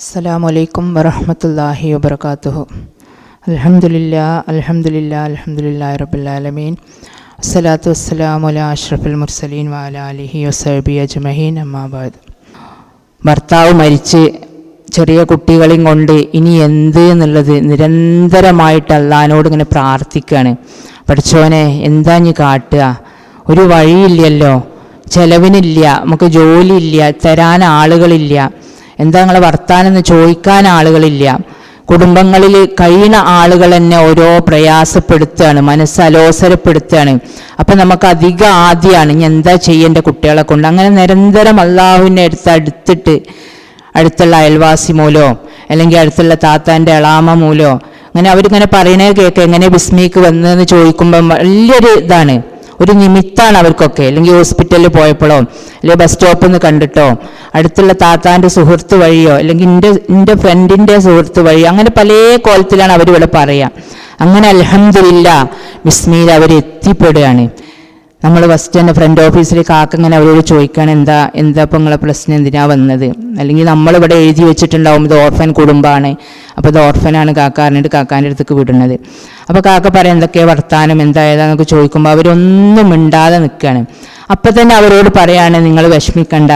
അസ്സലാമു അലൈക്കും വറഹ്മത്തുള്ളാഹി വബർക്കാത്തുഹു അൽഹംദുലില്ലാ അൽഹംദുലില്ലാ അൽഹംദുലില്ലാ റബ്ബിൽ അസ്സലാത്തു വസ്സലാമു അലാ അഷ്റഫുൽ മുർസലീൻ വാല ആലിഹി വസഹബി അജ്മഹീൻ. അമ്മാബാദ് ഭർത്താവ് മരിച്ച് ചെറിയ കുട്ടികളെയും കൊണ്ട് ഇനി എന്ത് എന്നുള്ളത് നിരന്തരമായിട്ട് അള്ളഹാനോട് ഇങ്ങനെ പ്രാർത്ഥിക്കുകയാണ് പഠിച്ചോനെ എന്താ നീ കാട്ടുക? ഒരു വഴിയില്ലല്ലോ. ചെലവിനില്ല. നമുക്ക് ജോലിയില്ല. തരാൻ ആളുകളില്ല. എന്താ നിങ്ങളെ വർത്താനെന്ന് ചോദിക്കാൻ ആളുകളില്ല. കുടുംബങ്ങളിൽ കഴിയുന്ന ആളുകൾ തന്നെ ഓരോ പ്രയാസപ്പെടുത്തുകയാണ് മനസ്സ് അലോസരപ്പെടുത്തുകയാണ് അപ്പം നമുക്ക് അധികം ആദ്യമാണ് ഇനി എന്താ ചെയ്യേണ്ട കുട്ടികളെ കൊണ്ട്. അങ്ങനെ നിരന്തരം അള്ളാഹുവിന്റെ അടുത്ത് അടുത്തിട്ട് അടുത്തുള്ള അയൽവാസി മൂലോ അല്ലെങ്കിൽ അടുത്തുള്ള താത്താന്റെ എളാമ മൂലോ അങ്ങനെ അവരിങ്ങനെ പറയണേ കേൾക്കുക എങ്ങനെ ബിസ്മിക്ക് വന്നതെന്ന് ചോദിക്കുമ്പം വലിയൊരു ഇതാണ്. ഒരു നിമിത്താണ് അവർക്കൊക്കെ. അല്ലെങ്കിൽ ഹോസ്പിറ്റലിൽ പോയപ്പോഴോ അല്ലെങ്കിൽ ബസ് സ്റ്റോപ്പിൽ നിന്ന് കണ്ടിട്ടോ അടുത്തുള്ള താത്താന്റെ സുഹൃത്ത് വഴിയോ അല്ലെങ്കിൽ എന്റെ എന്റെ ഫ്രണ്ടിന്റെ സുഹൃത്ത് വഴിയോ അങ്ങനെ പല കോലത്തിലാണ് അവർ ഇവിടെ പറയുക അങ്ങനെ അലഹമില്ല ബിസ്മിയിൽ അവർ എത്തിപ്പെടുകയാണ് നമ്മൾ ഫസ്റ്റ് തന്നെ ഫ്രണ്ട് ഓഫീസിൽ കാക്കങ്ങനെ അവരോട് ചോദിക്കുകയാണ് എന്താ എന്താ ഇപ്പം നിങ്ങളെ പ്രശ്നം? എന്തിനാ വന്നത്? അല്ലെങ്കിൽ നമ്മളിവിടെ എഴുതി വെച്ചിട്ടുണ്ടാവും ഇത് ഓർഫൻ കുടുംബമാണ് അപ്പോൾ ഇത് ഓർഫനാണ് കാക്ക അറിഞ്ഞിട്ട് കാക്കാന്റെ അടുത്തേക്ക് വിടുന്നത്. അപ്പോൾ കാക്ക പറയാം എന്തൊക്കെയാ വർത്താനം? എന്താ ഏതാന്നൊക്കെ ചോദിക്കുമ്പോൾ അവരൊന്നും മിണ്ടാതെ നിൽക്കുകയാണ് അപ്പം തന്നെ അവരോട് പറയാണ് നിങ്ങൾ വിഷമിക്കണ്ട.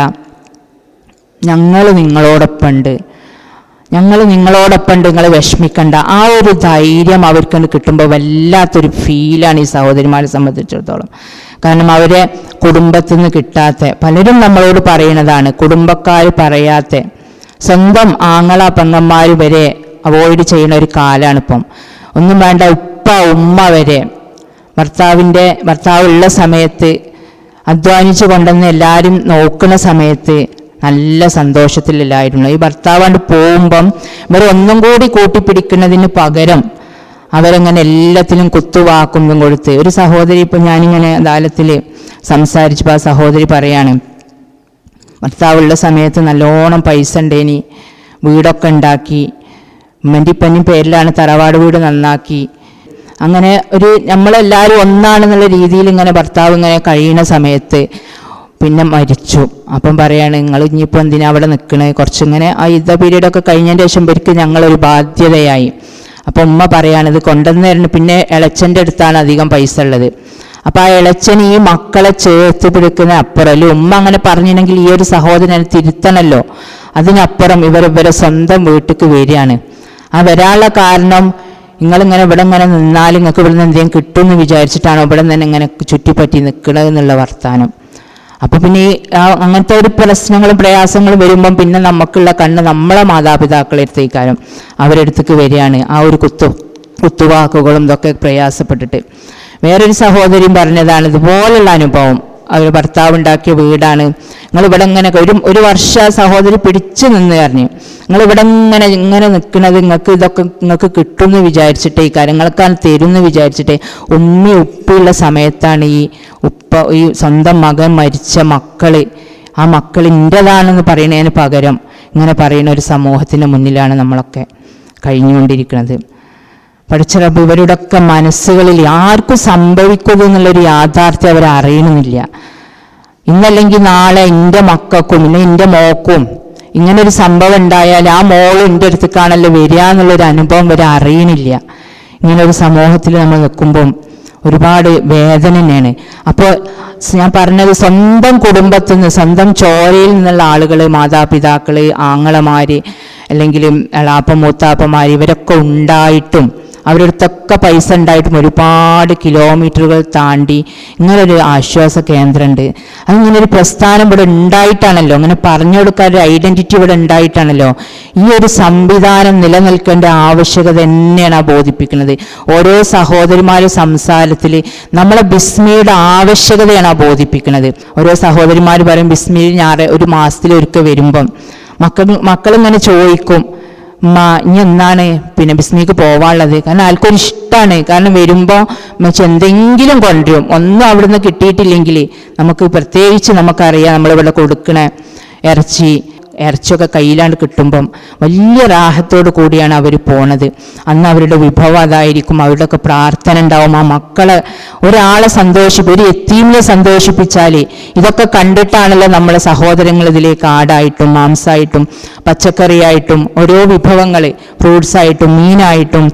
ഞങ്ങൾ നിങ്ങളോടൊപ്പം ഉണ്ട് ഞങ്ങൾ നിങ്ങളോടൊപ്പം നിങ്ങൾ വിഷമിക്കണ്ട. ആ ഒരു ധൈര്യം അവർക്ക് കിട്ടുമ്പോൾ വല്ലാത്തൊരു ഫീലാണ് ഈ സഹോദരിമാരെ സംബന്ധിച്ചിടത്തോളം. കാരണം അവരെ കുടുംബത്തിൽ നിന്ന് കിട്ടാത്ത. പലരും നമ്മളോട് പറയുന്നതാണ് കുടുംബക്കാർ പറയാത്ത. സ്വന്തം ആങ്ങള പെങ്ങന്മാർ വരെ അവോയ്ഡ് ചെയ്യുന്ന ഒരു കാലമാണ് ഇപ്പം ഒന്നും വേണ്ട ഉപ്പ ഉമ്മ വരെ. ഭർത്താവിന്റെ ഭർത്താവ് ഉള്ള സമയത്ത് അധ്വാനിച്ചു കൊണ്ടുവന്ന് എല്ലാവരും നോക്കുന്ന സമയത്ത് നല്ല സന്തോഷത്തിലല്ലായിരുന്നു. ഈ ഭർത്താവാണ്ട് പോകുമ്പം ഇവർ ഒന്നും കൂടി കൂട്ടിപ്പിടിക്കുന്നതിന് പകരം അവരങ്ങനെ എല്ലാത്തിലും കുത്തുവാക്കും കൊടുത്ത് ഒരു സഹോദരി ഇപ്പം ഞാനിങ്ങനെ അദാലത്തിൽ സംസാരിച്ചപ്പോൾ ആ സഹോദരി പറയാണ് ഭർത്താവുള്ള സമയത്ത് നല്ലോണം പൈസ ഉണ്ടേനി വീടൊക്കെ ഉണ്ടാക്കി ഉമ്മന്റിപ്പനും പേരിലാണ് തറവാട് വീട് നന്നാക്കി. അങ്ങനെ ഒരു നമ്മളെല്ലാവരും ഒന്നാണെന്നുള്ള രീതിയിൽ ഇങ്ങനെ ഭർത്താവ് ഇങ്ങനെ കഴിയുന്ന സമയത്ത് പിന്നെ മരിച്ചു. അപ്പം പറയാണ് നിങ്ങൾ ഇനിയിപ്പോൾ എന്തിനാ അവിടെ നിൽക്കണേ കുറച്ചിങ്ങനെ ആ യുദ്ധ പീരീഡൊക്കെ കഴിഞ്ഞതിന്റെ ശേഷം ഇവർക്ക് ഞങ്ങളൊരു ബാധ്യതയായി. അപ്പം ഉമ്മ പറയാണ് ഇത് കൊണ്ടുവന്നു പിന്നെ ഇളച്ചന്റെ അടുത്താണ് അധികം പൈസ ഉള്ളത്. അപ്പോൾ ആ ഇളച്ചൻ ഈ മക്കളെ ചേർത്ത് പിടിക്കുന്ന അപ്പുറം ഉമ്മ അങ്ങനെ പറഞ്ഞിട്ടുണ്ടെങ്കിൽ ഈ ഒരു സഹോദരനെ തിരുത്തണല്ലോ. അതിനപ്പുറം ഇവർ ഇവരെ സ്വന്തം വീട്ടിലേക്ക് വരികയാണ്. ആ വരാനുള്ള കാരണം നിങ്ങളിങ്ങനെ ഇവിടെ ഇങ്ങനെ നിന്നാൽ നിങ്ങൾക്ക് ഇവിടെ നിന്ന് എന്തെങ്കിലും കിട്ടുമെന്ന് വിചാരിച്ചിട്ടാണോ ഇവിടെ നിന്ന് ഇങ്ങനെ ചുറ്റിപ്പറ്റി നിൽക്കണത്? എന്നുള്ള വർത്താനം. അപ്പൊ പിന്നെ അങ്ങനത്തെ ഒരു പ്രശ്നങ്ങളും പ്രയാസങ്ങളും വരുമ്പം പിന്നെ നമുക്കുള്ള കണ്ണ് നമ്മളെ മാതാപിതാക്കളെ അടുത്തേക്കാരും അവരെടുത്തേക്ക് വരികയാണ്. ആ ഒരു കുത്തു കുത്തുവാക്കുകളും ഇതൊക്കെ പ്രയാസപ്പെട്ടിട്ട്. വേറൊരു സഹോദരിയും പറഞ്ഞതാണ് ഇതുപോലുള്ള അനുഭവം അവർ ഭർത്താവ് ഉണ്ടാക്കിയ വീടാണ്. നിങ്ങൾ ഇവിടെ ഇങ്ങനെ ഒരു ഒരു വർഷ സഹോദരി പിടിച്ചു നിന്ന് പറഞ്ഞു. നിങ്ങൾ ഇവിടെ ഇങ്ങനെ ഇങ്ങനെ നിൽക്കുന്നത് നിങ്ങൾക്ക് ഇതൊക്കെ നിങ്ങൾക്ക് കിട്ടുമെന്ന് വിചാരിച്ചിട്ടേ ഈ കാര്യങ്ങൾക്കാണ് തരുമെന്ന് വിചാരിച്ചിട്ടേ ഉമ്മി ഉപ്പുള്ള സമയത്താണ് ഈ ഉപ്പ ഈ സ്വന്തം മകൻ മരിച്ച മക്കൾ. ആ മക്കൾ ഇന്റെതാണെന്ന് പറയുന്നതിന് പകരം ഇങ്ങനെ പറയുന്ന ഒരു സമൂഹത്തിന്റെ മുന്നിലാണ് നമ്മളൊക്കെ കഴിഞ്ഞുകൊണ്ടിരിക്കുന്നത്. പഠിച്ച റബ്ബ് ഇവരുടെയൊക്കെ മനസ്സുകളിൽ ആർക്കും സംഭവിക്കുക എന്നുള്ളൊരു യാഥാർത്ഥ്യം അവർ അറിയണമെന്നില്ല ഇന്നല്ലെങ്കിൽ നാളെ എന്റെ മക്കൾക്കും ഇന്ന് എന്റെ മോക്കും ഇങ്ങനെ ഒരു സംഭവം ഉണ്ടായാൽ ആ മോൾ എന്റെ അടുത്തേക്കാണല്ലോ വരിക എന്നുള്ളൊരു അനുഭവം വരെ അറിയണില്ല. ഇങ്ങനെ ഒരു സമൂഹത്തിൽ നമ്മൾ നിൽക്കുമ്പം ഒരുപാട് വേദന തന്നെയാണ്. അപ്പോൾ ഞാൻ പറഞ്ഞത് സ്വന്തം കുടുംബത്തിൽ നിന്ന് സ്വന്തം ചോരയിൽ നിന്നുള്ള ആളുകൾ മാതാപിതാക്കൾ ആങ്ങളമാർ അല്ലെങ്കിൽ എളാപ്പ മൂത്താപ്പന്മാർ ഇവരൊക്കെ ഉണ്ടായിട്ടും അവരുടെ അടുത്തൊക്കെ പൈസ ഉണ്ടായിട്ടും ഒരുപാട് കിലോമീറ്ററുകൾ താണ്ടി ഇങ്ങനൊരു ആശ്വാസ കേന്ദ്രമുണ്ട്. അതിങ്ങനെ ഒരു പ്രസ്ഥാനം ഇവിടെ ഉണ്ടായിട്ടാണല്ലോ. അങ്ങനെ പറഞ്ഞു കൊടുക്കാൻ ഒരു ഐഡന്റിറ്റി ഇവിടെ ഉണ്ടായിട്ടാണല്ലോ. ഈ ഒരു സംവിധാനം നിലനിൽക്കേണ്ട ആവശ്യകത തന്നെയാണ് ആ ബോധിപ്പിക്കുന്നത്. ഓരോ സഹോദരിമാരുടെ സംസാരത്തിൽ നമ്മളെ ബിസ്മിയുടെ ആവശ്യകതയാണ് ആ ബോധിപ്പിക്കുന്നത്. ഓരോ സഹോദരിമാർ പറയും ബിസ്മി ഞാറ് ഒരു മാസത്തിൽ ഒരിക്കൽ വരുമ്പം. മക്കൾ മക്കളിങ്ങനെ ചോദിക്കും ഉമ്മ ഇനി എന്നാണ്? പിന്നെ ബിസിനേക്ക് പോവാനുള്ളത്. കാരണം ആൾക്കൊരു ഇഷ്ടമാണ് കാരണം വരുമ്പോൾ മച്ച എന്തെങ്കിലും കൊണ്ടുവരും. ഒന്നും അവിടുന്ന് കിട്ടിയിട്ടില്ലെങ്കിൽ നമുക്ക് പ്രത്യേകിച്ച് നമുക്കറിയാം നമ്മളിവിടെ കൊടുക്കണേ ഇറച്ചി. ഇറച്ചിയൊക്കെ കയ്യിലാണ്ട് കിട്ടുമ്പം വലിയ രാഹത്തോട് കൂടിയാണ് അവർ പോണത്. അന്ന് അവരുടെ വിഭവം അതായിരിക്കും അവരുടെയൊക്കെ പ്രാർത്ഥന ഉണ്ടാവും. ആ മക്കളെ ഒരാളെ സന്തോഷിപ്പ് ഒരു എത്തീമിനെ സന്തോഷിപ്പിച്ചാൽ ഇതൊക്കെ കണ്ടിട്ടാണല്ലോ നമ്മളെ സഹോദരങ്ങൾ ഇതിലേക്ക് ആടായിട്ടും മാംസമായിട്ടും പച്ചക്കറിയായിട്ടും ഓരോ വിഭവങ്ങൾ ഫ്രൂട്ട്സ് ആയിട്ടും മീനായിട്ടും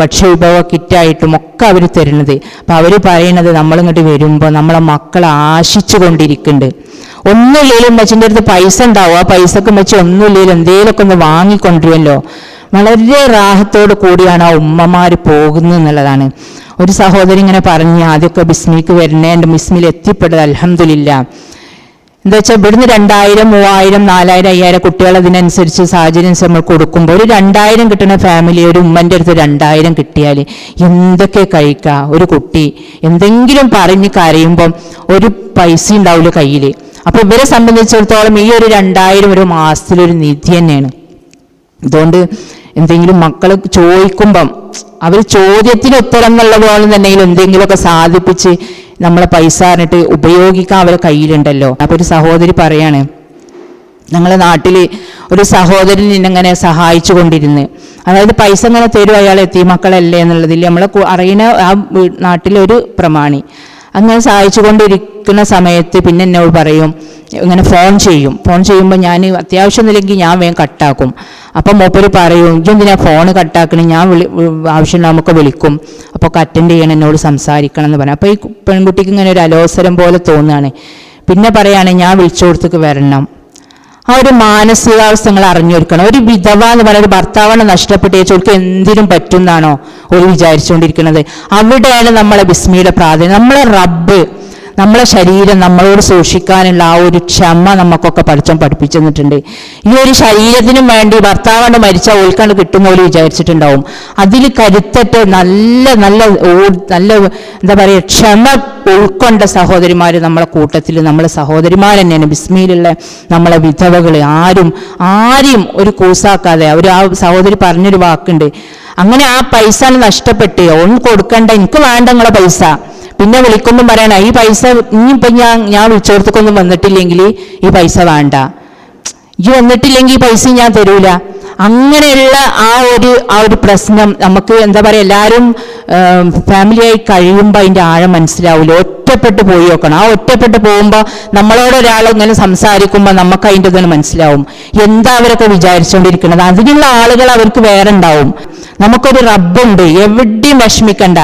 ഭക്ഷ്യവിഭവ കിറ്റായിട്ടും ഒക്കെ അവർ തരുന്നത്. അപ്പം അവർ പറയണത് നമ്മളിങ്ങോട്ട് വരുമ്പോൾ നമ്മളെ മക്കളെ ആശിച്ചു കൊണ്ടിരിക്കുന്നുണ്ട് ഒന്നുമില്ലെങ്കിലും അച്ഛന്റെ അടുത്ത് പൈസ ഉണ്ടാവും. ആ പൈസക്ക് വെച്ച് ഒന്നുമില്ലെങ്കിൽ എന്തേലൊക്കെ ഒന്ന് വാങ്ങിക്കൊണ്ടുവരുമല്ലോ. വളരെ റാഹത്തോട് കൂടിയാണ് ആ ഉമ്മമാർ പോകുന്നത് എന്നുള്ളതാണ്. ഒരു സഹോദരി ഇങ്ങനെ പറഞ്ഞ് ആദ്യമൊക്കെ ബിസ്മിക്ക് വരണേ എന്റെ ബിസ്മിൽ എത്തിപ്പെട്ടത് അലഹമില്ല എന്താ വെച്ചാൽ ഇവിടുന്ന് രണ്ടായിരം മൂവായിരം നാലായിരം അയ്യായിരം കുട്ടികൾ അതിനനുസരിച്ച് സാഹചര്യം നമ്മൾ കൊടുക്കുമ്പോൾ ഒരു രണ്ടായിരം കിട്ടുന്ന ഫാമിലി ഒരു ഉമ്മന്റെ അടുത്ത് രണ്ടായിരം കിട്ടിയാൽ എന്തൊക്കെ കഴിക്കുക ഒരു കുട്ടി. എന്തെങ്കിലും പറഞ്ഞ് കരയുമ്പം ഒരു പൈസ ഉണ്ടാവില്ല കയ്യിൽ അപ്പോൾ ഇവരെ സംബന്ധിച്ചിടത്തോളം ഈ ഒരു രണ്ടായിരം ഒരു മാസത്തിലൊരു നിധി തന്നെയാണ്. അതുകൊണ്ട് എന്തെങ്കിലും മക്കൾ ചോദിക്കുമ്പം അവർ ചോദ്യത്തിന് ഉത്തരം എന്നുള്ള പോലെ തന്നെ എന്തെങ്കിലുമൊക്കെ സാധിപ്പിച്ച് നമ്മളെ പൈസ പറഞ്ഞിട്ട് ഉപയോഗിക്കാൻ അവരെ കയ്യിലുണ്ടല്ലോ. അപ്പൊ ഒരു സഹോദരി പറയാണ് ഞങ്ങളെ നാട്ടിൽ ഒരു സഹോദരൻ ഇങ്ങനെ സഹായിച്ചു കൊണ്ടിരുന്ന്. അതായത് പൈസ ഇങ്ങനെ തരും അയാൾ എത്തി മക്കളല്ലേ എന്നുള്ളതിൽ നമ്മളെ അറിയുന്ന ആ നാട്ടിലൊരു പ്രമാണി. അങ്ങനെ സഹായിച്ചു കൊണ്ടിരിക്കുന്ന സമയത്ത് പിന്നെ എന്നോട് പറയും ഇങ്ങനെ ഫോൺ ചെയ്യും. ഫോൺ ചെയ്യുമ്പോൾ ഞാൻ അത്യാവശ്യം നിലയ്ക്ക് ഞാൻ വേഗം കട്ടാക്കും അപ്പം മൂപ്പര് പറയും ഇതെന്തിനാ ഫോൺ കട്ടാക്കണേ ഞാൻ വിളി ആവശ്യം നമുക്ക് വിളിക്കും. അപ്പോൾ അറ്റൻഡ് ചെയ്യണം എന്നോട് സംസാരിക്കണം എന്ന് പറഞ്ഞു അപ്പോൾ ഈ പെൺകുട്ടിക്ക് ഇങ്ങനെ ഒരു അലോസരം പോലെ തോന്നുകയാണ്. പിന്നെ പറയുകയാണെങ്കിൽ ഞാൻ വിളിച്ചോടത്തേക്ക് വരണം. ആ ഒരു മാനസികാവസ്ഥ നിങ്ങൾ അറിഞ്ഞൊരുക്കണം ഒരു വിധവ എന്ന് പറഞ്ഞ ഒരു ഭർത്താവാണ് നഷ്ടപ്പെട്ട് ചോദിക്ക് എന്തിനും പറ്റുന്നാണോ ഒരു വിചാരിച്ചുകൊണ്ടിരിക്കുന്നത്. അവിടെയാണ് നമ്മളെ ബിസ്മിയുടെ പ്രാധാന്യം. നമ്മളെ റബ്ബ് നമ്മളെ ശരീരം നമ്മളോട് സൂക്ഷിക്കാനുള്ള ആ ഒരു ക്ഷമ നമുക്കൊക്കെ പഠിച്ചം പഠിപ്പിച്ചു തന്നിട്ടുണ്ട് ഈ ഒരു ശരീരത്തിനും വേണ്ടി ഭർത്താവാണ്ട് മരിച്ച ഉൾക്കണ്ട് കിട്ടുന്ന പോലെ വിചാരിച്ചിട്ടുണ്ടാവും. അതിൽ കരുത്തട്ട് നല്ല നല്ല നല്ല എന്താ പറയുക ക്ഷമ ഉൾക്കൊണ്ട സഹോദരിമാർ നമ്മളെ കൂട്ടത്തിൽ നമ്മളെ സഹോദരിമാർ തന്നെയാണ്. ബിസ്മിയിലുള്ള നമ്മളെ വിധവകൾ ആരും ആരെയും ഒരു കൂസാക്കാതെ അവർ ആ സഹോദരി പറഞ്ഞൊരു വാക്കുണ്ട്. അങ്ങനെ ആ പൈസ നഷ്ടപ്പെട്ട് ഒന്നും കൊടുക്കണ്ട എനിക്ക് വേണ്ട നിങ്ങളെ പൈസ. പിന്നെ വിളിക്കൊന്നും പറയണ ഈ പൈസ ഇനിയിപ്പം ഞാൻ ഞാൻ വിളിച്ചോടത്തേക്കൊന്നും വന്നിട്ടില്ലെങ്കിൽ ഈ പൈസ വേണ്ട. ഈ വന്നിട്ടില്ലെങ്കിൽ ഈ പൈസ ഞാൻ തരൂല. അങ്ങനെയുള്ള ആ ഒരു ആ ഒരു പ്രശ്നം നമുക്ക് എന്താ പറയുക എല്ലാവരും ഫാമിലിയായി കഴിയുമ്പോൾ അതിന്റെ ആഴം മനസ്സിലാവില്ല ഒറ്റപ്പെട്ട് പോയി നോക്കണം. ആ ഒറ്റപ്പെട്ട് പോകുമ്പോൾ നമ്മളോട് ഒരാൾ ഇങ്ങനെ സംസാരിക്കുമ്പോൾ നമുക്ക് അതിന്റെ ഇതാണ് മനസ്സിലാവും. എന്താ അവരൊക്കെ വിചാരിച്ചുകൊണ്ടിരിക്കുന്നത്? അതിനുള്ള ആളുകൾ അവർക്ക് വേറെ ഉണ്ടാവും. നമുക്കൊരു റബ്ബുണ്ട്. എവിടെയും വിഷമിക്കണ്ട.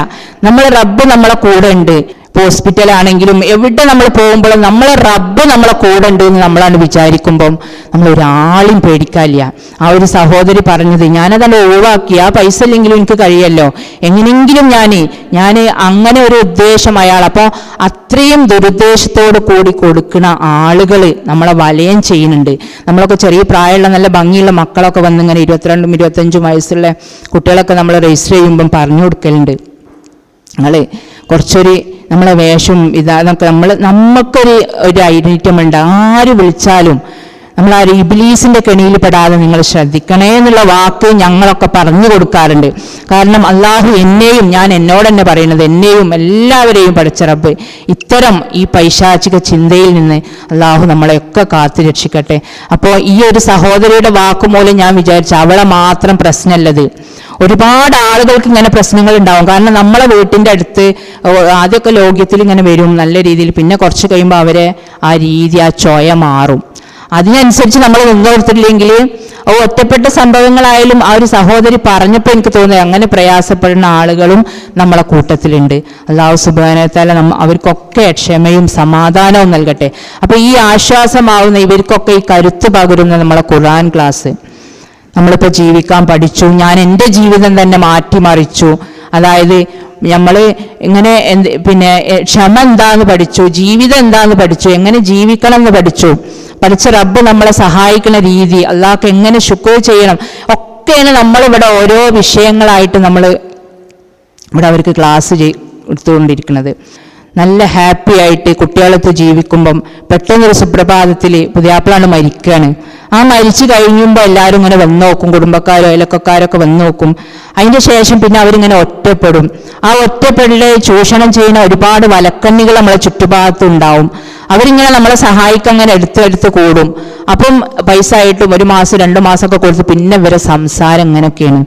നമ്മളെ റബ്ബ് നമ്മളെ കൂടെ ഉണ്ട്. ഹോസ്പിറ്റലാണെങ്കിലും എവിടെ നമ്മൾ പോകുമ്പോഴും നമ്മളെ റബ്ബ് നമ്മളെ കൂടെ ഉണ്ട് എന്ന് നമ്മളാണ് വിചാരിക്കുമ്പം നമ്മൾ ഒരാളും പേടിക്കാനില്ല. ആ ഒരു സഹോദരി പറഞ്ഞത് ഞാനതല്ല ഒഴിവാക്കി ആ പൈസ ഇല്ലെങ്കിലും എനിക്ക് കഴിയല്ലോ. എങ്ങനെയെങ്കിലും ഞാൻ ഞാൻ അങ്ങനെ ഒരു ഉദ്ദേശം അയാൾ അപ്പോൾ അത്രയും ദുരുദ്ദേശത്തോട് കൂടി കൊടുക്കുന്ന ആളുകൾ നമ്മളെ വലയം ചെയ്യുന്നുണ്ട്. നമ്മളൊക്കെ ചെറിയ പ്രായമുള്ള നല്ല ഭംഗിയുള്ള മക്കളൊക്കെ വന്ന് ഇങ്ങനെ ഇരുപത്തിരണ്ടും ഇരുപത്തഞ്ചും വയസ്സുള്ള കുട്ടികളൊക്കെ നമ്മൾ രജിസ്റ്റർ ചെയ്യുമ്പം പറഞ്ഞു കൊടുക്കലുണ്ട്. നിങ്ങൾ കുറച്ചൊരു നമ്മളെ വേഷം ഇതാന്നൊക്കെ നമ്മൾ നമുക്കൊരു ഒരു ഐഡന്റിറ്റി ഉണ്ട് ആര് വിളിച്ചാലും നമ്മൾ ആ ഒരു ഇബിലീസിന്റെ കെണിയിൽ പെടാതെ നിങ്ങൾ ശ്രദ്ധിക്കണേ എന്നുള്ള വാക്ക് ഞങ്ങളൊക്കെ പറഞ്ഞു കൊടുക്കാറുണ്ട്. കാരണം അള്ളാഹു എന്നെയും ഞാൻ എന്നോട് തന്നെ പറയുന്നത് എന്നെയും എല്ലാവരെയും പഠിച്ച റബ്ബ്. ഇത്തരം ഈ പൈശാചിക ചിന്തയിൽ നിന്ന് അള്ളാഹു നമ്മളെയൊക്കെ കാത്തു രക്ഷിക്കട്ടെ. അപ്പോൾ ഈ ഒരു സഹോദരിയുടെ വാക്കുമൂലം ഞാൻ വിചാരിച്ചു അവളെ മാത്രം പ്രശ്നമല്ലത്. ഒരുപാട് ആളുകൾക്ക് ഇങ്ങനെ പ്രശ്നങ്ങൾ ഉണ്ടാവും. കാരണം നമ്മളെ വീട്ടിന്റെ അടുത്ത് ആദ്യമൊക്കെ ലോക്യത്തിൽ ഇങ്ങനെ വരും നല്ല രീതിയിൽ. പിന്നെ കുറച്ച് കഴിയുമ്പോൾ അവരെ ആ രീതി ആ ചോയ മാറും. അതിനനുസരിച്ച് നമ്മൾ നിന്ന് കൊടുത്തിട്ടില്ലെങ്കിൽ ഓ ഒറ്റപ്പെട്ട സംഭവങ്ങളായാലും ആ ഒരു സഹോദരി പറഞ്ഞപ്പോൾ എനിക്ക് തോന്നുന്നത് അങ്ങനെ പ്രയാസപ്പെടുന്ന ആളുകളും നമ്മളെ കൂട്ടത്തിലുണ്ട്. അള്ളാഹു സുബാനത്താല അവർക്കൊക്കെ ക്ഷമയും സമാധാനവും നൽകട്ടെ. അപ്പോൾ ഈ ആശ്വാസമാവുന്ന ഇവർക്കൊക്കെ ഈ കരുത്ത് പകരുന്ന നമ്മളെ ഖുർആൻ ക്ലാസ്. നമ്മളിപ്പോൾ ജീവിക്കാൻ പഠിച്ചു. ഞാൻ എന്റെ ജീവിതം തന്നെ മാറ്റിമറിച്ചു. അതായത് നമ്മൾ ഇങ്ങനെ പിന്നെ ക്ഷമ എന്താന്ന് പഠിച്ചു ജീവിതം എന്താന്ന് പഠിച്ചു എങ്ങനെ ജീവിക്കണം എന്ന് പഠിച്ചു. പഠിച്ച റബ്ബ് നമ്മളെ സഹായിക്കുന്ന രീതി അള്ളാഹ്ക്ക് എങ്ങനെ ശുക്ർ ചെയ്യണം ഒക്കെയാണ് നമ്മളിവിടെ ഓരോ വിഷയങ്ങളായിട്ട് നമ്മൾ ഇവിടെ അവർക്ക് ക്ലാസ് ചെയ് എടുത്തുകൊണ്ടിരിക്കുന്നത്. നല്ല ഹാപ്പി ആയിട്ട് കുട്ടികളത്ത് ജീവിക്കുമ്പം പെട്ടെന്ന് ഒരു സുപ്രഭാതത്തിൽ പുതിയാപ്പിളാണ് മരിക്കുകയാണ് ആ മരിച്ചു കഴിയുമ്പോൾ എല്ലാവരും ഇങ്ങനെ വന്ന് നോക്കും കുടുംബക്കാരോ അയലക്കാരൊക്കെ വന്ന് നോക്കും. അതിന്റെ ശേഷം പിന്നെ അവരിങ്ങനെ ഒറ്റപ്പെടും. ആ ഒറ്റപ്പെടലെ ചൂഷണം ചെയ്യുന്ന ഒരുപാട് വലക്കണ്ണികൾ നമ്മളെ ചുറ്റുഭാഗത്ത് ഉണ്ടാവും. അവരിങ്ങനെ നമ്മളെ സഹായിക്കാൻ അങ്ങനെ എടുത്തെടുത്ത് കൂടും. അപ്പം പൈസ ആയിട്ടും ഒരു മാസം രണ്ട് മാസമൊക്കെ കൊടുത്ത് പിന്നെ ഇവരെ സംസാരം ഇങ്ങനെയൊക്കെയാണ്.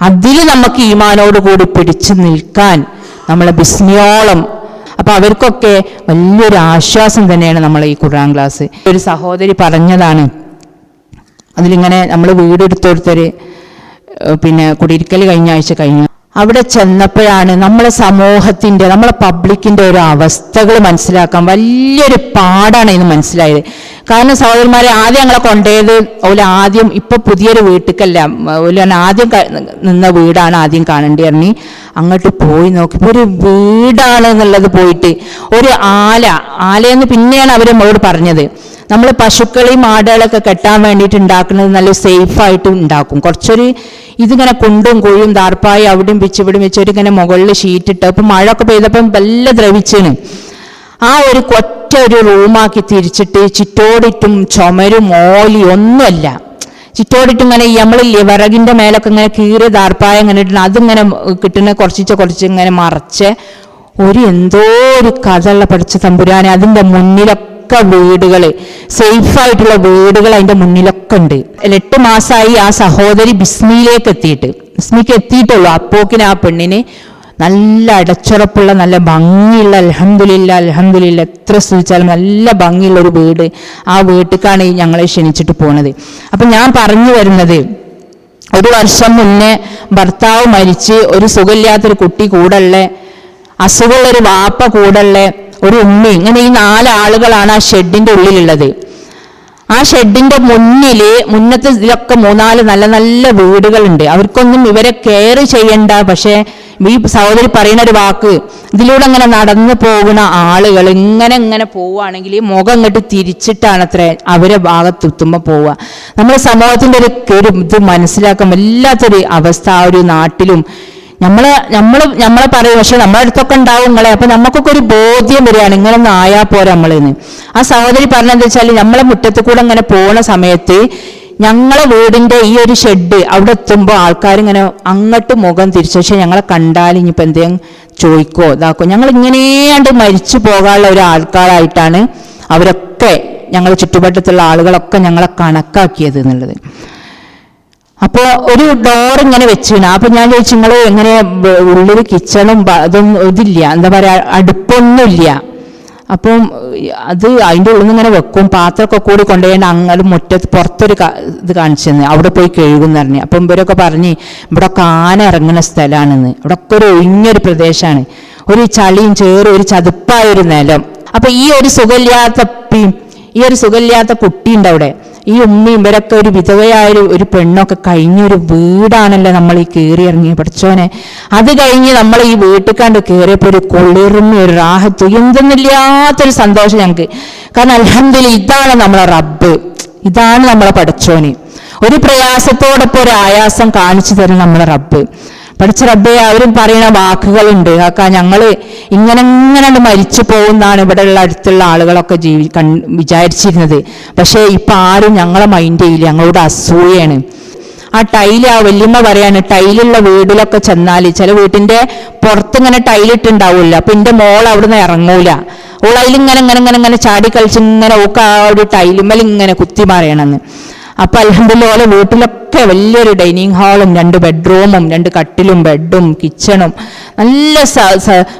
അതിൽ നമുക്ക് ഈമാനോട് കൂടി പിടിച്ചു നിൽക്കാൻ നമ്മളെ ബിസ്മിയോളം അപ്പൊ അവർക്കൊക്കെ വലിയൊരു ആശ്വാസം തന്നെയാണ് നമ്മൾ ഈ ഖുർആൻ ക്ലാസ് ഒരു സഹോദരി പറഞ്ഞതാണ് അതിലിങ്ങനെ നമ്മൾ വീടെടുത്തൊരുത്തര് ഏഹ് പിന്നെ കുടിയിരിക്കൽ കഴിഞ്ഞ ആഴ്ച കഴിഞ്ഞു അവിടെ ചെന്നപ്പോഴാണ് നമ്മളെ സമൂഹത്തിന്റെ നമ്മളെ പബ്ലിക്കിന്റെ ഒരു അവസ്ഥകൾ മനസ്സിലാക്കാൻ വലിയൊരു പാടാണ് ഇന്ന് മനസ്സിലായത്. കാരണം സഹോദരന്മാരെ ആദ്യം ഞങ്ങളെ കൊണ്ടുപോയത് ഓല ആദ്യം ഇപ്പൊ പുതിയൊരു വീട്ടിക്കല്ല. ഓല ആദ്യം നിന്ന വീടാണ് ആദ്യം കാണേണ്ടി ഇറങ്ങി അങ്ങോട്ട് പോയി നോക്കിയപ്പോൾ ഒരു വീടാണ് എന്നുള്ളത് പോയിട്ട് ഒരു ആല ആലയെന്ന് പിന്നെയാണ് അവർ നമ്മളോട് പറഞ്ഞത്. നമ്മൾ പശുക്കളെയും ആടുകളൊക്കെ കെട്ടാൻ വേണ്ടിയിട്ട് ഉണ്ടാക്കുന്നത് നല്ല സേഫ് ആയിട്ട് ഉണ്ടാക്കും. കുറച്ചൊരു ഇതിങ്ങനെ കൊണ്ടും കുഴിയും ദാർപ്പായി അവിടെയും പിച്ചിവിടും ഇവിടെയും വെച്ച് ഒരു ഇങ്ങനെ മുകളിൽ ഷീറ്റ് ഇട്ട് അപ്പം മഴ ഒക്കെ പെയ്തപ്പം വല്ല ദ്രവിച്ചാണ് ആ ഒരു കൊറ്റ ഒരു റൂമാക്കി തിരിച്ചിട്ട് ചുറ്റോടിട്ടും ചുമരും ഓലി ഒന്നുമല്ല. ചിറ്റോടിട്ട് ഇങ്ങനെ നമ്മളില്ലേ വിറകിന്റെ മേലൊക്കെ ഇങ്ങനെ കീറി ദാർപ്പായ ഇങ്ങനെ അതിങ്ങനെ കിട്ടുന്ന കുറച്ചിച്ച കുറച്ച് ഇങ്ങനെ മറച്ച് ഒരു എന്തോ ഒരു കഥയുള്ള പഠിച്ച തമ്പുരാനെ അതിന്റെ മുന്നിലൊക്കെ വീടുകൾ. സേഫ് ആയിട്ടുള്ള വീടുകൾ അതിന്റെ മുന്നിലൊക്കെ ഉണ്ട്. എട്ട് മാസമായി ആ സഹോദരി ബിസ്മിയിലേക്ക് എത്തിയിട്ട്. ബിസ്മിക്ക് എത്തിയിട്ടുള്ളൂ. അപ്പോക്കിന് ആ പെണ്ണിന് നല്ല അടച്ചുറപ്പുള്ള നല്ല ഭംഗിയുള്ള അലഹമില്ല അലഹമില്ല എത്ര സ്തുതിച്ചാലും നല്ല ഭംഗിയുള്ള ഒരു വീട് ആ വീട്ടിലേക്കാണ് ഞങ്ങളെ ക്ഷണിച്ചിട്ട് പോണത്. അപ്പൊ ഞാൻ പറഞ്ഞു വരുന്നത് ഒരു വർഷം മുന്നേ ഭർത്താവ് മരിച്ച് ഒരു സുഖമില്ലാത്തൊരു കുട്ടി കൂടല്ലേ അസുഖമുള്ളൊരു വാപ്പ കൂടള്ള ഒരു ഉമ്മി. ഇങ്ങനെ ഈ നാലാളുകളാണ് ആ ഷെഡിന്റെ ഉള്ളിലുള്ളത്. ആ ഷെഡിന്റെ മുന്നിൽ മുന്നത്തെ ഇതിലൊക്കെ മൂന്നാൽ നല്ല നല്ല വീടുകളുണ്ട്. അവർക്കൊന്നും ഇവരെ കെയർ ചെയ്യണ്ട. പക്ഷേ ഈ സഹോദരി പറയുന്ന ഒരു വാക്ക് ഇതിലൂടെ അങ്ങനെ നടന്നു പോകുന്ന ആളുകൾ ഇങ്ങനെ ഇങ്ങനെ പോവുകയാണെങ്കിൽ ഈ മുഖം അങ്ങോട്ട് തിരിച്ചിട്ടാണ് അത്ര അവരെ ഭാഗത്തെത്തുമ്പോൾ പോവുക. നമ്മുടെ സമൂഹത്തിന്റെ ഒരു ഒരു ഇത് മനസ്സിലാക്കാൻ വല്ലാത്തൊരു അവസ്ഥ ആ ഒരു നാട്ടിലും നമ്മളെ നമ്മൾ നമ്മളെ പറയും പക്ഷെ നമ്മളെ അടുത്തൊക്കെ ഉണ്ടാവും നിങ്ങളെ അപ്പൊ നമുക്കൊക്കെ ഒരു ബോധ്യം വരികയാണ് ഇങ്ങനെ ആയാ പോരാ നമ്മളിന്ന്. ആ സഹോദരി പറഞ്ഞെന്താ വെച്ചാൽ നമ്മളെ മുറ്റത്ത് കൂടെ ഇങ്ങനെ പോണ സമയത്ത് ഞങ്ങളെ വീടിന്റെ ഈ ഒരു ഷെഡ് അവിടെ എത്തുമ്പോൾ ആൾക്കാർ ഇങ്ങനെ അങ്ങോട്ട് മുഖം തിരിച്ചു പക്ഷെ ഞങ്ങളെ കണ്ടാൽ ഇനിയിപ്പോൾ എന്തെങ്കിലും ചോദിക്കോ ഇതാക്കോ. ഞങ്ങൾ ഇങ്ങനെയാണ്ട് മരിച്ചു പോകാനുള്ള ഒരു ആൾക്കാരായിട്ടാണ് അവരൊക്കെ ഞങ്ങളെ ചുറ്റുവട്ടത്തുള്ള ആളുകളൊക്കെ ഞങ്ങളെ കണക്കാക്കിയത് എന്നുള്ളത്. അപ്പോ ഒരു ഡോർ ഇങ്ങനെ വെച്ചിരുന്നു. അപ്പൊ ഞാൻ ചോദിച്ചു നിങ്ങൾ എങ്ങനെ ഉള്ളിൽ കിച്ചണും അതും ഇതില്ല? എന്താ പറയാ അടുപ്പൊന്നുമില്ല. അപ്പം അത് അതിന്റെ ഉള്ളിൽ നിന്ന് ഇങ്ങനെ വെക്കും. പാത്രമൊക്കെ കൂടി കൊണ്ടുപോയി അങ്ങനെ മുറ്റത്ത് പുറത്തൊരു ഇത് കാണിച്ചു തന്നെ അവിടെ പോയി കഴുകുന്ന പറഞ്ഞു. അപ്പം ഇവരൊക്കെ പറഞ്ഞ് ഇവിടെ ആന ഇറങ്ങുന്ന സ്ഥലമാണെന്ന്. ഇവിടെ ഒക്കെ ഒരു ഒഴിഞ്ഞൊരു പ്രദേശമാണ്. ഒരു ചളിയും ചേറും ഒരു ചതുപ്പായ ഒരു നിലം. അപ്പൊ ഈ ഒരു സുഖമില്ലാത്ത ഈ ഒരു സുഖമില്ലാത്ത കുട്ടിയുണ്ട് അവിടെ. ഈ ഉമ്മയും ഇവരൊക്കെ ഒരു വിധവയായ ഒരു- പെണ്ണൊക്കെ കഴിഞ്ഞൊരു വീടാണല്ലോ നമ്മൾ ഈ കയറി ഇറങ്ങി പഠിച്ചോനെ അത് കഴിഞ്ഞ് നമ്മൾ ഈ വീട്ടിൽ കണ്ട് കയറിയപ്പോൾ ഒരു കൊള്ളിറും ഒരു റാഹത്ത് എന്തെന്നില്ലാത്തൊരു സന്തോഷം ഞങ്ങൾക്ക്. കാരണം അലഹമില്ല ഇതാണ് നമ്മളെ റബ്ബ്. ഇതാണ് നമ്മളെ പഠിച്ചോന് ഒരു പ്രയാസത്തോടൊപ്പം ഒരു ആയാസം കാണിച്ചു തരും നമ്മളെ റബ്ബ്. പഠിച്ച റബ്ബെ അവരും പറയുന്ന വാക്കുകളുണ്ട്. അക്ക ഞങ്ങൾ ഇങ്ങനെ ഇങ്ങനെ മരിച്ചു പോകുന്നാണ് ഇവിടെയുള്ള അടുത്തുള്ള ആളുകളൊക്കെ ജീവി കൺ വിചാരിച്ചിരുന്നത്. പക്ഷേ ഇപ്പൊ ആരും ഞങ്ങളെ മൈൻഡ് ചെയ്യില്ല. ഞങ്ങളോട് അസൂയാണ് ആ ടൈൽ ആ വല്യമ്മ പറയാണ് ടൈലുള്ള വീടിലൊക്കെ ചെന്നാൽ ചില വീട്ടിന്റെ പുറത്ത് ഇങ്ങനെ ടൈലിട്ടുണ്ടാവില്ല. അപ്പൊ എന്റെ മോൾ അവിടുന്ന് ഇറങ്ങൂല. ഓൾ ഇങ്ങനെ ഇങ്ങനെ ഇങ്ങനെ ചാടി കളിച്ച് ഇങ്ങനെ ഓക്ക് ആ ഒരു ടൈലുമ്മൽ ഇങ്ങനെ കുത്തി മാറിയണെന്ന് അപ്പൊ അല്ലെങ്കിൽ ഓലെ വീട്ടിലൊക്കെ വലിയൊരു ഡൈനിങ് ഹാളും രണ്ട് ബെഡ്റൂമും രണ്ട് കട്ടിലും ബെഡും കിച്ചണും നല്ല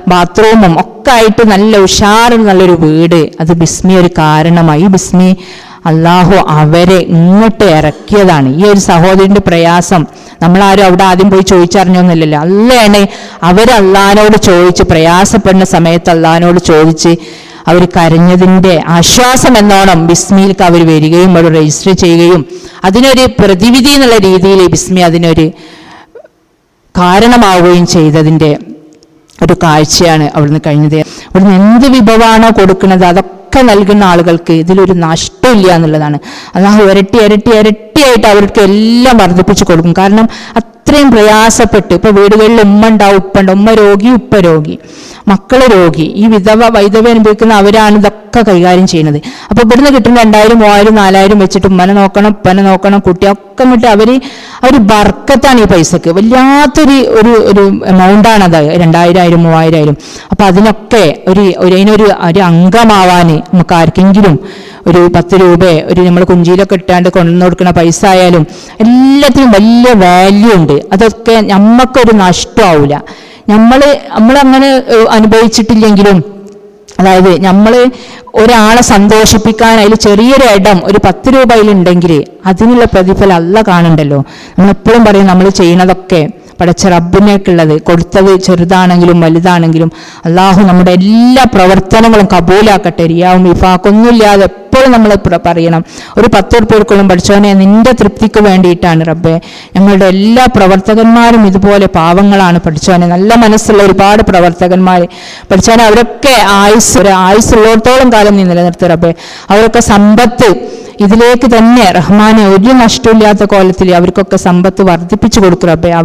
ബാത്റൂമും ഒക്കെ ആയിട്ട് നല്ല ഉഷാറും നല്ലൊരു വീട്. അത് ബിസ്മി ഒരു കാരണമായി. ബിസ്മി അള്ളാഹു അവരെ ഇങ്ങോട്ട് ഇറക്കിയതാണ്. ഈ ഒരു സഹോദരന്റെ പ്രയാസം നമ്മളാരും അവിടെ ആദ്യം പോയി ചോദിച്ചറിഞ്ഞൊന്നുമില്ലല്ലോ. അല്ലാണ് അവർ അള്ളഹാനോട് ചോദിച്ച് പ്രയാസപ്പെടുന്ന സമയത്ത് അള്ളഹാനോട് ചോദിച്ച് അവർ കരഞ്ഞതിന്റെ ആശ്വാസം എന്നോണം ബിസ്മിയിലേക്ക് അവർ വരികയും അവർ രജിസ്റ്റർ ചെയ്യുകയും അതിനൊരു പ്രതിവിധി എന്നുള്ള രീതിയിൽ ബിസ്മി അതിനൊരു കാരണമാവുകയും ചെയ്തതിന്റെ ഒരു കാഴ്ചയാണ് അവിടുന്ന് കഴിഞ്ഞത്. അവിടുന്ന് എന്ത് വിഭവമാണോ കൊടുക്കുന്നത് അതൊക്കെ നൽകുന്ന ആളുകൾക്ക് ഇതിലൊരു നഷ്ടമില്ല എന്നുള്ളതാണ്. അള്ളാഹു ഇരട്ടി ഇരട്ടി ഇരട്ടിയായിട്ട് അവർക്ക് എല്ലാം വർദ്ധിപ്പിച്ചു കൊടുക്കും. കാരണം അത്രയും പ്രയാസപ്പെട്ട് ഇപ്പൊ വീടുകളിൽ ഉമ്മ ഉണ്ടാവും ഉപ്പ ഉണ്ട്. ഉമ്മ രോഗി ഉപ്പ രോഗി. മക്കൾ രോഗി. ഈ വിധവ വൈധവ അനുഭവിക്കുന്ന അവരാണ് ഇതൊക്കെ കൈകാര്യം ചെയ്യുന്നത്. അപ്പൊ ഇവിടുന്ന് കിട്ടുന്ന രണ്ടായിരം മൂവായിരം നാലായിരം വെച്ചിട്ട് ഉമ്മനെ നോക്കണം ഉപ്പനെ നോക്കണം കുട്ടിയൊക്കെ വിട്ട് അവർ ഒരു ബർക്കത്താണ് ഈ പൈസക്ക്. വല്ലാത്തൊരു ഒരു ഒരു ആണ് അത്. രണ്ടായിരം ആയിരം മൂവായിരം ആയിരം അപ്പൊ അതിനൊക്കെ ഒരു ഒരു അതിനൊരു ഒരു അംഗമാവാന് നമുക്ക് ആർക്കെങ്കിലും ഒരു പത്ത് രൂപയെ ഒരു നമ്മൾ കുഞ്ചിയിലൊക്കെ ഇട്ടാണ്ട് കൊണ്ടു കൊടുക്കുന്ന പൈസ ആയാലും എല്ലാത്തിനും വലിയ വാല്യൂ ഉണ്ട്. അതൊക്കെ നമ്മക്കൊരു നഷ്ടമാവില്ല നമ്മൾ നമ്മളങ്ങനെ അനുഭവിച്ചിട്ടില്ലെങ്കിലും അതായത് നമ്മൾ ഒരാളെ സന്തോഷിപ്പിക്കാൻ അതിൽ ചെറിയൊരു ഇടം ഒരു പത്ത് രൂപയിലുണ്ടെങ്കിൽ അതിനുള്ള പ്രതിഫലം അല്ല കാണണ്ടല്ലോ. നമ്മളെപ്പോഴും പറയും നമ്മൾ ചെയ്യണതൊക്കെ പടച്ച റബ്ബിനേക്കുള്ളത്. കൊടുത്തത് ചെറുതാണെങ്കിലും വലുതാണെങ്കിലും അള്ളാഹു നമ്മുടെ എല്ലാ പ്രവർത്തനങ്ങളും കബൂലാക്കട്ടെ. റിയാവും ഇഫാക്കൊന്നുമില്ലാതെ എപ്പോഴും നമ്മൾ പറയണം. ഒരു പത്ത് ഉറുപ്പികൾക്കുള്ളും പഠിച്ചവനെ നിന്റെ തൃപ്തിക്ക് വേണ്ടിയിട്ടാണ് റബ്ബെ. ഞങ്ങളുടെ എല്ലാ പ്രവർത്തകന്മാരും ഇതുപോലെ പാവങ്ങളാണ് പഠിച്ചവനെ. നല്ല മനസ്സുള്ള ഒരുപാട് പ്രവർത്തകന്മാർ. പഠിച്ചവനെ അവരൊക്കെ ആയുസ് ഒരു ആയുസ്സുള്ളോടത്തോളം കാലം നീ നിലനിർത്തി റബ്ബെ. അവരൊക്കെ സമ്പത്ത് ഇതിലേക്ക് തന്നെ റഹ്മാനെ ഒരു നഷ്ടമില്ലാത്ത കോലത്തിൽ അവർക്കൊക്കെ സമ്പത്ത് വർദ്ധിപ്പിച്ചു കൊടുക്കും റബ്ബെ.